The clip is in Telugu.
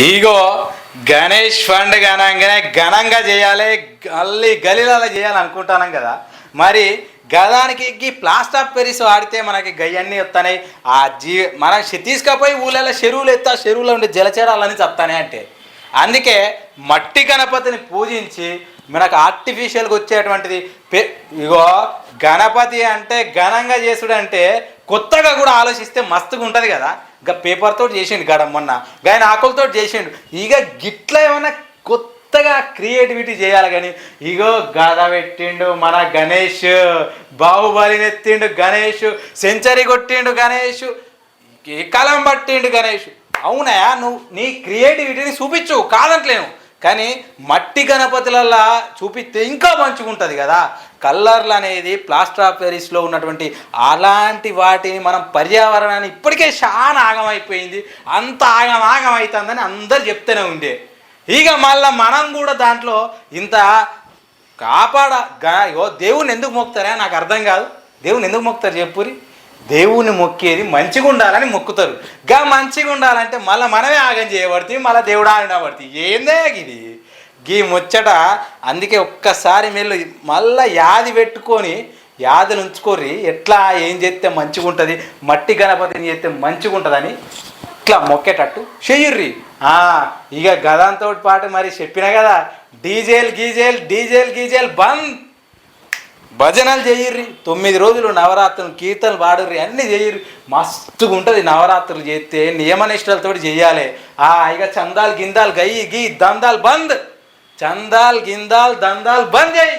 ఇగో గణేష్ ఫండ్ గణంగానే ఘనంగా చేయాలి మళ్ళీ గలీలాల చేయాలనుకుంటున్నాం కదా. మరి గదానికి ప్లాస్టర్ ఆఫ్ పెరిస్ వాడితే మనకి గయ్యన్నీ వస్తాయి ఆ జీ మన తీసుకపోయి ఊళ్ళలో చెరువులు ఎత్తా చెరువులో ఉండే జలచరాలని చెప్తానే అంటే. అందుకే మట్టి గణపతిని పూజించి మనకు ఆర్టిఫిషియల్గా వచ్చేటువంటిది పె ఇగో గణపతి అంటే ఘనంగా చేసుడు అంటే కొత్తగా కూడా ఆలోచిస్తే మస్తుగా ఉంటుంది కదా. ఇంకా పేపర్తో చేసిండు గడ మొన్న. గాయన ఆకులతో చేసిండు. ఇక గిట్లా ఏమైనా కొత్తగా క్రియేటివిటీ చేయాలి కానీ ఇగో గద పెట్టిండు మన గణేష్ బాహుబలిని ఎత్తిండు గణేష్ సెంచరీ కొట్టిండు గణేష్ ఏ కలం పట్టిండు గణేష్. అవునా? నువ్వు నీ క్రియేటివిటీని చూపించు కాదంటలేను. కానీ మట్టి గణపతులల్లా చూపిస్తే ఇంకా మంచిగా ఉంటుంది కదా. కలర్లు అనేది ప్లాస్టర్ ఆఫ్ ప్యారిస్లో ఉన్నటువంటి అలాంటి వాటిని మనం పర్యావరణాన్ని ఇప్పటికే చాలా ఆగమైపోయింది. అంత ఆగం ఆగం అవుతుందని అందరు చెప్తూనే ఉండే. ఇక మళ్ళీ మనం కూడా దాంట్లో ఇంత కాపాడ ఓ దేవుని ఎందుకు మొక్కుతారా నాకు అర్థం కాదు. దేవుని ఎందుకు మొక్కుతారు చెప్పురి దేవుని మొక్కేది మంచిగా ఉండాలని మొక్కుతారు. గా మంచిగా ఉండాలంటే మళ్ళీ మనమే ఆగం చేయబడుతుంది మళ్ళీ దేవుడు ఆగిన పడుతుంది ఏందే ఇది గీ ముచ్చట అందుకే ఒక్కసారి మీరు మళ్ళీ యాది పెట్టుకొని యాదిని ఉంచుకోర్రి. ఎట్లా ఏం చేస్తే మంచిగా ఉంటుంది మట్టి గణపతిని చేస్తే మంచిగా ఉంటుందని ఇట్లా మొక్కేటట్టు చెయ్యుర్రి ఇక గదంతో పాటు మరి చెప్పినా కదా డీజేల్ గీజేల్ డీజేల్ గీజేల్ బంద్. భజనలు చేయుర్రి. తొమ్మిది రోజులు నవరాత్రులు కీర్తనలు పాడుర్రి అన్నీ చేయుర్రి. మస్తుగా ఉంటుంది నవరాత్రులు చేస్తే నియమనిష్టలతో చేయాలి. ఆ ఇక చందాలు గిందాలు గయ్యి గీ దందాలు బంద్. చందాలు గిందాలు దందాలు బంద్ చేయి